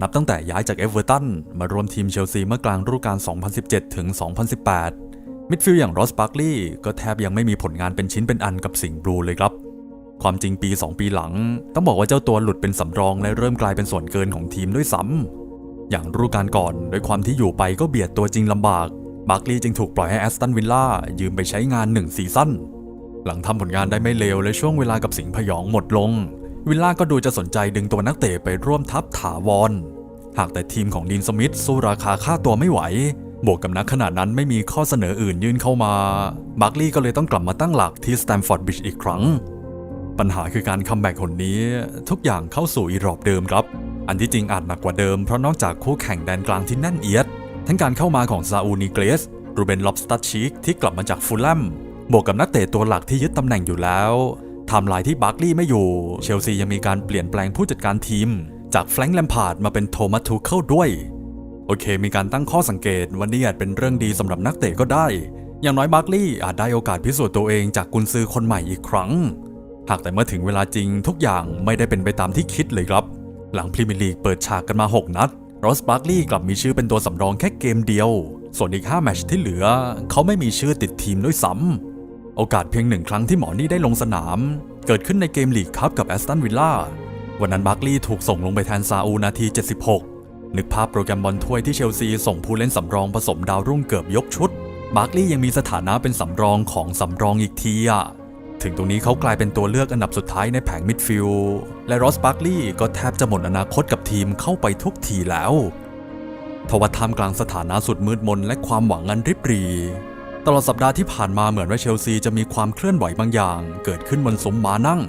นับตั้งแต่ย้ายจากเอเวอร์ตันมารวมทีมเชลซีเมื่อกลางฤดูกาล 2017 ถึง 2018 มิดฟิลด์อย่างรอสบาร์กลีย์ก็แทบยังไม่มีผลงานเป็นชิ้นเป็นอันกับสิงห์บลูเลยครับ ความจริงปี 2 ปีหลัง ต้องบอกว่าเจ้าตัวหลุดเป็นสำรองและเริ่มกลายเป็นส่วนเกินของทีมด้วยซ้ำอย่างฤดูกาลก่อนด้วยความที่อยู่ไปก็เบียดตัวจริงลำบากบาร์กลีย์จึงถูกปล่อยให้แอสตันวิลล่ายืมไปใช้งานหนึ่งซีซั่นหลังทำผลงานได้ไม่เลวและช่วงเวลากับสิงห์พยองหมดลง วิลล่าก็ดูจะสนใจดึงตัวนักเตะไปร่วมทัพถาวร หากแต่ทีมของดีนสมิธสู้ราคาค่าตัวไม่ไหว บวกกับนักขนาดนั้นไม่มีข้อเสนออื่นยื่นเข้ามาบาร์กลีย์ก็เลยต้องกลับมาตั้งหลักที่สแตมฟอร์ดบริดจ์อีกครั้ง ปัญหาคือการคัมแบ็กคนนี้ ทุกอย่างเข้าสู่อีรอบเดิมครับ อันที่จริงอาจหนักกว่าเดิมเพราะนอกจากคู่แข่งแดนกลางที่แน่นเอียด ทั้งการเข้ามาของซาอูนิเกรสรูเบนล็อบสตัดชิกที่กลับมาจากฟูลแลมบวกกับนักเตะตัวหลักที่ยึดตำแหน่งอยู่แล้ว ไทม์ไลน์ที่บาร์กลีย์ไม่อยู่ เชลซียังมีการเปลี่ยนแปลงผู้จัดการทีม จากแฟรงค์แลมพาร์ดมาเป็นโทมัสทูเคิลด้วย โอเค มีการตั้งข้อสังเกตวันนี้อาจเป็นเรื่องดีสำหรับนักเตะก็ได้ อย่างน้อยบาร์กลีย์อาจได้โอกาสพิสูจน์ตัวเองจากกุนซือคนใหม่อีกครั้ง หากแต่เมื่อถึงเวลาจริงทุกอย่างไม่ได้เป็นไปตามที่คิดเลยครับ หลังพรีเมียร์ลีกเปิดฉากกันมา 6 นัดรอสบาร์กลีย์กลับมีชื่อเป็นตัวสำรองแค่เกมเดียว ส่วนอีก 5 แมตช์ที่เหลือ เขาไม่มีชื่อติดทีมด้วยซ้ำ โอกาสเพียงหนึ่งครั้งที่หมอนี่ได้ลงสนาม เกิดขึ้นในเกมลีกคัพกับแอสตันวิลล่าวันนั้นบาร์กลีย์ถูกส่งลงไปแทนซาอูนาที 76 นึกภาพโปรแกรมบอลถ้วยที่เชลซีส่งผู้เล่นสำรองผสมดาวรุ่งเกือบยกชุด บาร์กลีย์ยังมีสถานะเป็นสำรองของสำรองอีกทีอะถึงตรงนี้เขากลายเป็นตัวเลือกอันดับสุดท้ายในแผงมิดฟิลด์และรอสบาร์กลีย์ก็แทบจะหมดอนาคตกับทีมเข้าไปทุกทีแล้วทว่าท่ามกลางสถานะสุดมืดมนและความหวังอันริบหรี ตลอดสัปดาห์ที่ผ่านมาเหมือนว่าเชลซีจะมีความเคลื่อนไหวบางอย่าง เกิดขึ้นบนสมมานั่ง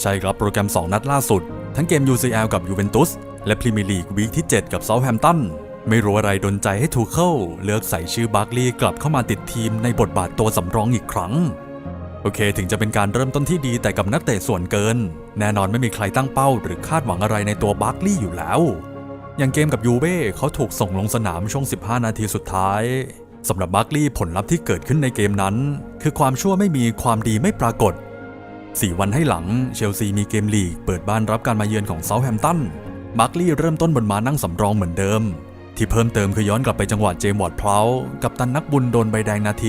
ใช่ครับโปรแกรม 2 นัดล่าสุด ทั้งเกม UCL กับยูเวนตุสและพรีเมียร์ลีกวีคที่ 7 กับเซาท์แฮมป์ตันไม่รู้อะไรดนใจให้ทูเคิลเลือกใส่ชื่อบาร์กลีย์กลับเข้ามาติดทีมในบทบาทตัวสำรองอีกครั้ง โอเค ถึงจะเป็นการเริ่มต้นที่ดีแต่กับนักเตะส่วนเกิน แน่นอนไม่มีใครตั้งเป้า หรือคาดหวังอะไรในตัวบาร์กลีย์อยู่แล้ว อย่างเกมกับยูเว่เขาถูกส่งลงสนามช่วง 15 นาทีสุดท้าย สำหรับบาร์กลีย์ผลลัพธ์ที่เกิดขึ้นในเกมนั้น คือความชั่วไม่มีความดีไม่ปรากฏ 4 วันให้หลังเชลซีมีเกมลีก เปิดบ้านรับการมาเยือนของเซาท์แฮมป์ตันบาร์กลีย์เริ่มต้นบนมานั่งสำรองเหมือนเดิม ที่เพิ่มเติมคือย้อนกลับไปจังหวะเจมส์วอร์ดเพลากับตันนักบุญโดนใบแดงนาที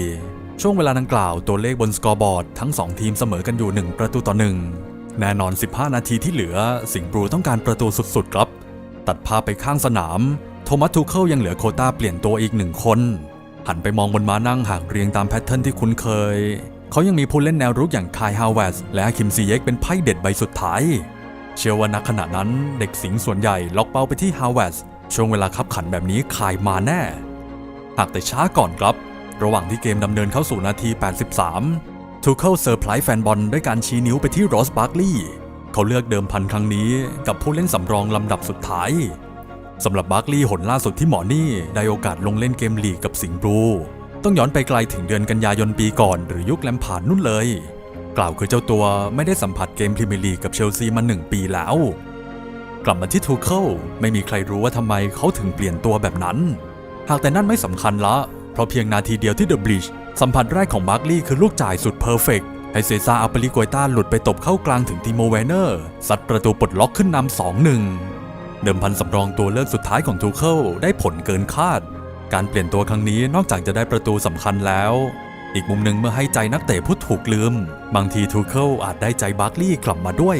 74 ช่วงเวลาดังกล่าวตัวเลขบนสกอร์บอร์ดทั้ง 2 ทีมเสมอกันอยู่ 1 ประตูต่อ 1 แน่นอน 15 นาทีที่เหลือ สิงห์บลูต้องการประตูสุดๆครับ ตัดภาพไปข้างสนาม โทมัสทูเคิลยังเหลือโคต้าเปลี่ยนตัวอีกหนึ่งคน หันไปมองบนม้านั่งหากเรียงตามแพทเทิร์นที่คุ้นเคย เขายังมีผู้เล่นแนวรุกอย่างคายฮาวเวสและคิมซีเยกเป็นไพ่เด็ดใบสุดท้าย เชื่อว่านักขณะนั้นเด็กสิงส่วนใหญ่ล็อกเป้าไปที่ฮาวเวสช่วงเวลาคับขันแบบนี้คายมาแน่ หากแต่ช้าก่อนครับ ระหว่างที่เกมดำเนินเข้าสู่นาที 83 ทูเคิลเซอร์ไพรส์แฟนบอลด้วยการชี้นิ้วไปที่โรสบาร์กลีย์เขาเลือกเดิมพันครั้งนี้กับผู้เล่นสำรองลำดับสุดท้าย สำหรับบาร์กลีย์หนล่าสุดที่หมอนี่ได้โอกาสลงเล่นเกมลีกกับสิงห์บลู ต้องย้อนไปไกลถึงเดือนกันยายนปีก่อนหรือยุคแลมพาร์ดนู่นเลย กล่าวคือเจ้าตัวไม่ได้สัมผัสเกมพรีเมียร์ลีกกับเชลซีมาหนึ่งปีแล้ว กลับมาที่ทูเคิลไม่มีใครรู้ว่าทำไมเขาถึงเปลี่ยนตัวแบบนั้น หากแต่นั่นไม่สำคัญละ เพราะเพียงนาทีเดียวที่เดอะบลิชสัมผัสแรกของบาร์กลีย์คือลูกจ่ายสุดเพอร์เฟกต์ให้เซซาอัปปลิโกยต้าหลุดไปตบเข้ากลางถึงติโมเวเนอร์ซัดประตูปลดล็อกขึ้นนำสองหนึ่ง เดิมพันสำรองตัวเลือกสุดท้ายของทูเคิลได้ผลเกินคาด การเปลี่ยนตัวครั้งนี้นอกจากจะได้ประตูสำคัญแล้ว อีกมุมหนึ่งเมื่อให้ใจนักเตะผู้ถูกลืม บางทีทูเคิลอาจได้ใจบาร์กลีย์กลับมาด้วย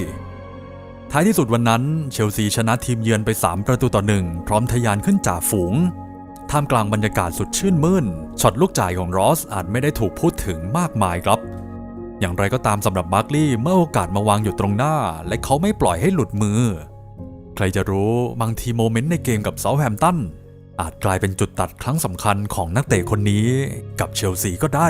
ท้ายที่สุดวันนั้น เชลซีชนะทีมเยือนไป 3 ประตูต่อหนึ่งพร้อมทะยานขึ้นจ่าฝูง ท่ามกลางบรรยากาศสุดชื่นมื่นช็อตลูกจ่ายของรอสอาจไม่ได้ถูกพูดถึงมากมายครับอย่างไรก็ตามสำหรับบาร์กลีย์เมื่อโอกาสมาวางอยู่ตรงหน้า และเขาไม่ปล่อยให้หลุดมือ ใครจะรู้บางทีโมเมนต์ในเกมกับเซาแฮมตันอาจกลายเป็นจุดตัดครั้งสำคัญของนักเตะคนนี้กับเชลซีก็ได้